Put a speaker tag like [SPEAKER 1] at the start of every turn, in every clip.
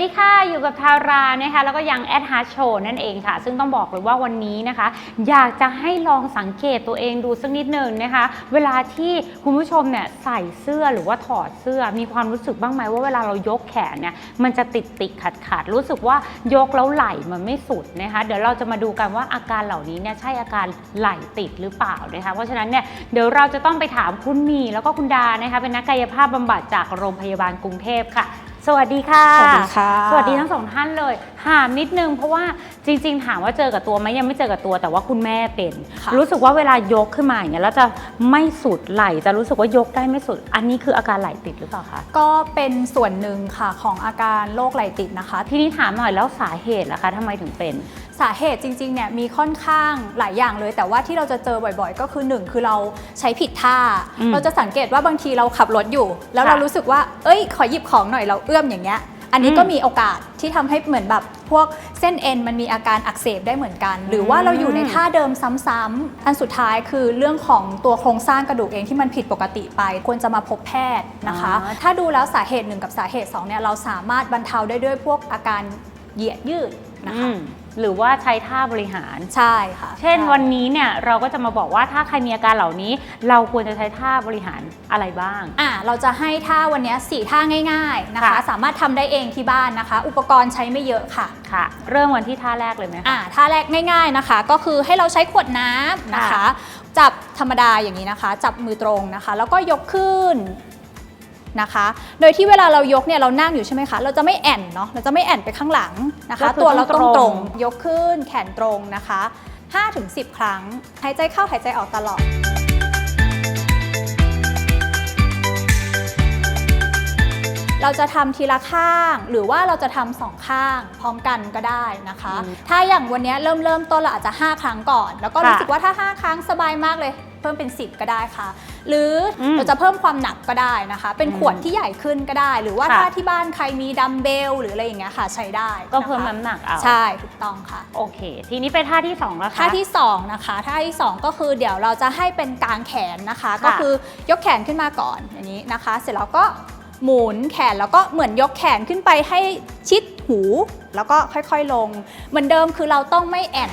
[SPEAKER 1] วัสดีค่ะอยู่กับทารานะคะแล้วก็ยังแอดฮาร์โชนั่นเองค่ะ ซึ่งต้องบอกเลยว่าวันนี้นะคะ อยากจะให้ลองสังเกตตัวเองดูสักนิดหนึ่งนะคะ เวลาที่คุณผู้ชมเนี่ยใส่เสื้อหรือว่าถอดเสื้อมีความรู้สึกบ้างไหมว่าเวลาเรายกแขนเนี่ยมันจะติดติดขัดขัดรู้สึกว่ายกแล้วไหล่มันไม่สุดนะคะเดี๋ยวเราจะมาดูกันว่าอาการเหล่านี้เนี่ยใช่อาการไหล่ติดหรือเปล่านะคะเพราะฉะนั้นเนี่ยเดี๋ยวเราจะต้องไปถามคุณมีแล้วก็คุณดานะคะเป็นนักกายภาพบำบัดจากโรงพยาบาลกรุงเทพค่ะ สวัสดีค่ะ
[SPEAKER 2] สวัสดีค่ะ
[SPEAKER 1] สวัสดีทั้งสองท่านเลยถามนิดนึงเพราะว่าจริง ๆ ถามว่าเจอกับตัวไหมยังไม่เจอกับตัวแต่ว่าคุณแม่เป็น
[SPEAKER 2] ค่ะ
[SPEAKER 1] รู้สึกว่าเวลายกขึ้นมาอย่างเงี้ยแล้วจะไม่สุดไหลจะรู้สึกว่ายกได้ไม่สุด อันนี้คืออาการไหลติดหรือเปล่าคะ
[SPEAKER 2] ก็เป็นส่วนหนึ่งค่ะของอาการโรคไหลติดนะคะ
[SPEAKER 1] ทีนี้ถามหน่อยแล้วสาเหตุล่ะคะทำไมถึงเป็น
[SPEAKER 2] สาเหตุจริงๆเนี่ยมีค่อนข้างหลายอย่างเลย แต่ว่าที่เราจะเจอบ่อยๆ ก็คือหนึ่งคือเราใช้ผิดท่า
[SPEAKER 1] อืม
[SPEAKER 2] เราจะสังเกตว่าบางทีเราขับรถอยู่ แล้ว
[SPEAKER 1] ค่ะ
[SPEAKER 2] เรารู้สึกว่า เอ้ย ขอหยิบของหน่อยเราเอื้อมอย่างเงี้ย อันนี้ก็
[SPEAKER 1] อืม
[SPEAKER 2] มีโอกาสที่ทำให้เหมือนแบบพวกเส้นเอ็นมันมีอาการอักเสบได้เหมือนกัน หรือว่าเราอยู่ในท่าเดิมซ้ำๆอันสุดท้ายคือเรื่องของตัวโครงสร้างกระดูกเองที่มันผิดปกติไป ควรจะมาพบแพทย์นะคะ
[SPEAKER 1] อ๋อ
[SPEAKER 2] ถ้าดูแล้วสาเหตุหนึ่งกับสาเหตุสองเนี่ยเราสามารถบรรเทาได้ด้วยพวกอาการเหยียดยืดนะคะ
[SPEAKER 1] อืม หรือว่าใช้ท่าบริหาร
[SPEAKER 2] ใช่ค่ะ
[SPEAKER 1] เช่น
[SPEAKER 2] ใวั
[SPEAKER 1] นนี้เนี่ยเราก็จะมาบอกว่าถ้าใครมีอาการเหล่านี้ เราควรจะใช้ท่าบริหารอะไรบ้าง
[SPEAKER 2] อะเราจะให้ท่าวันนี้สี่ท่าง่ายๆนะคะ
[SPEAKER 1] ค่ะ
[SPEAKER 2] สามารถทำได้เองที่บ้านนะคะ อุปกรณ์ใช้ไม่เยอะค่ะ
[SPEAKER 1] ค่ะ เริ่มวันที่ท่าแรกเลยไหมคะ
[SPEAKER 2] อะท่าแรกง่ายๆนะคะ ก็คือให้เราใช้ขวดน้ำนะคะ
[SPEAKER 1] ค่ะ
[SPEAKER 2] จับธรรมดาอย่างนี้นะคะ จับมือตรงนะคะ แล้วก็ยกขึ้น นะคะ โดยที่เวลาเรายกเนี่ยเรานั่งอยู่ใช่ไหมคะ เราจะไม่แอนเนาะ เราจะไม่แอนไปข้างหลังนะคะ
[SPEAKER 1] ก็คือ
[SPEAKER 2] ตัวเราต้อง
[SPEAKER 1] ต้อง
[SPEAKER 2] ต
[SPEAKER 1] ต
[SPEAKER 2] ร
[SPEAKER 1] รง ง
[SPEAKER 2] ยกขึ้นแขนตรงนะคะ 5-10 ครั้ง หายใจเข้าหายใจออกตลอด เราจะทำทีละข้างหรือว่าเราจะทำสองข้างพร้อมกันก็ได้นะคะ
[SPEAKER 1] อืม
[SPEAKER 2] ถ้าอย่างวันนี้เริ่มเริ่มต้นเราอาจจะ 5 ครั้งก่อน แล้วก็
[SPEAKER 1] ค่ะ
[SPEAKER 2] รู้สึกว่าถ้า 5 ครั้งสบายมากเลย เพิ่มเป็น 10 ก็ได้ค่ะ หรืออ
[SPEAKER 1] ม
[SPEAKER 2] เราจะเพิ่มความหนักก็ได้นะคะ เป็น
[SPEAKER 1] อืม
[SPEAKER 2] ขวดที่ใหญ่ขึ้นก็ได้ หรือว่า
[SPEAKER 1] ค่ะ
[SPEAKER 2] ถ้าที่บ้านใครมีดัมเบลหรืออะไรอย่างเงี้ยค่ะ ใช้ได้
[SPEAKER 1] ก็ะ
[SPEAKER 2] คะ
[SPEAKER 1] เพิ่มน้ำหนักเอา
[SPEAKER 2] ใช่ถูกต้องค่ะ
[SPEAKER 1] โอเค ทีนี้ไปท่าที่สองแล้วคะ
[SPEAKER 2] ท่าที่ 2 นะคะ ท่าที่ 2 ก็คือเดี๋ยวเราจะให้เป็นกางแขนนะคะ
[SPEAKER 1] ค่ะ
[SPEAKER 2] ก็คือยกแขนขึ้นมาก่อนอย่างนี้นะคะ เสร็จแล้วก็หมุนแขนแล้วก็เหมือนยกแขนขึ้นไปให้ชิดหู แล้วก็ค่อยๆลง เหมือนเดิมคือเราต้องไม่แอน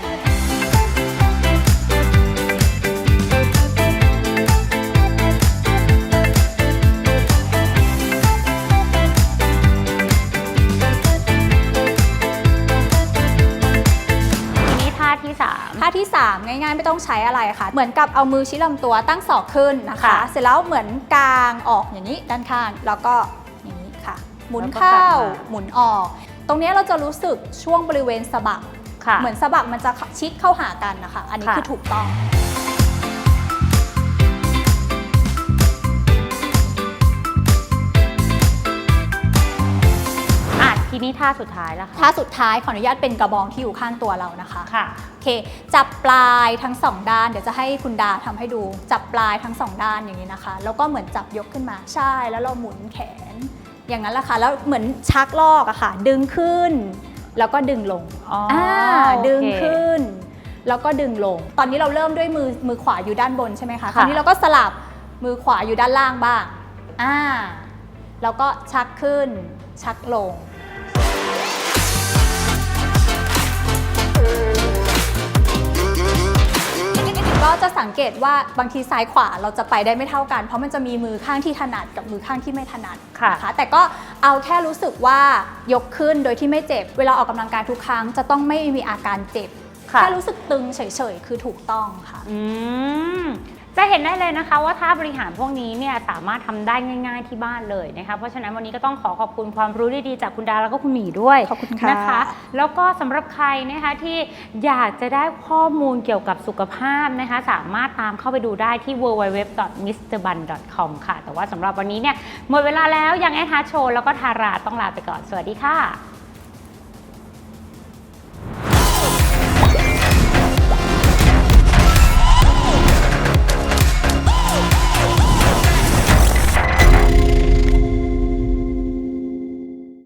[SPEAKER 2] 3 ง่ายๆ ไม่ต้องใช้อะไรค่ะ เหมือนกับเอามือชี้ลำตัวตั้งศอกขึ้นนะคะ
[SPEAKER 1] ค่ะ
[SPEAKER 2] เสร็จแล้วเหมือนกางออกอย่างนี้ด้านข้าง แล้วก็อย่างนี้ค่ะ หมุน
[SPEAKER 1] แล้วก็
[SPEAKER 2] เข้าก
[SPEAKER 1] ลับมา
[SPEAKER 2] หมุนออก ตรงนี้เราจะรู้สึกช่วงบริเวณสะบัก
[SPEAKER 1] ค่ะ
[SPEAKER 2] เหมือนสะบักมันจะชิดเข้าหากันนะคะ อันนี้
[SPEAKER 1] ค่ะ
[SPEAKER 2] คือถูกต้อง
[SPEAKER 1] ทีนี้ท่าสุดท้ายแล้วค่ะ
[SPEAKER 2] ท่าสุดท้ายขออนุญาตเป็นกระบองที่อยู่ข้างตัวเรานะคะ
[SPEAKER 1] ค่ะ
[SPEAKER 2] โอเค จับปลายทั้งสองด้าน เดี๋ยวจะให้คุณดาทำให้ดูจับปลายทั้งสองด้านอย่างนี้นะคะ แล้วก็เหมือนจับยกขึ้นมาใช่แล้วเราหมุนแขน อย่างนั้นแหละค่ะแล้วเหมือนชักลอกอะค่ะ ดึงขึ้น แล้วก็ดึงลง
[SPEAKER 1] อ๋ออ่าโอเค
[SPEAKER 2] ดึงขึ้น แล้วก็ดึงลง ตอนนี้เราเริ่มด้วยมือมือขวาอยู่ด้านบนใช่ไหมคะ
[SPEAKER 1] ค่ะ
[SPEAKER 2] คราวนี้เราก็สลับมือขวาอยู่ด้านล่างบ้างอ่าแล้วก็ชักขึ้นชักลง เกตว่าบางทีซ้ายขวาเราจะไปได้ไม่เท่ากัน เพราะมันจะมีมือข้างที่ถนัดกับมือข้างที่ไม่ถนัด
[SPEAKER 1] ค่ะ
[SPEAKER 2] นะคะแต่ก็เอาแค่รู้สึกว่ายกขึ้นโดยที่ไม่เจ็บ เวลาออกกำลังกายทุกครั้งจะต้องไม่มีอาการเจ็บ
[SPEAKER 1] ค่ะ
[SPEAKER 2] แค่รู้สึกตึงเฉยๆ คือถูกต้องค่ะ
[SPEAKER 1] อืม จะเห็นได้เลยนะคะว่าท่าบริหารพวกนี้เนี่ยสามารถทำได้ง่าย ๆที่บ้านเลยนะคะเพราะฉะนั้นวันนี้ก็ต้องขอขอบคุณความรู้ดีๆจากคุณดาแล้วก็คุณหมีด้วย
[SPEAKER 2] ขอบคุณค่ะ
[SPEAKER 1] นะคะ แล้วก็สำหรับใครนะคะที่อยากจะได้ข้อมูลเกี่ยวกับสุขภาพนะคะ สามารถตามเข้าไปดูได้ที่ www.mrbun.com ค่ะ แต่ว่าสำหรับวันนี้เนี่ยหมดเวลาแล้วยังแอดฮาร์โชว์แล้วก็ทาราต้องลาไปก่อนสวัสดีค่ะ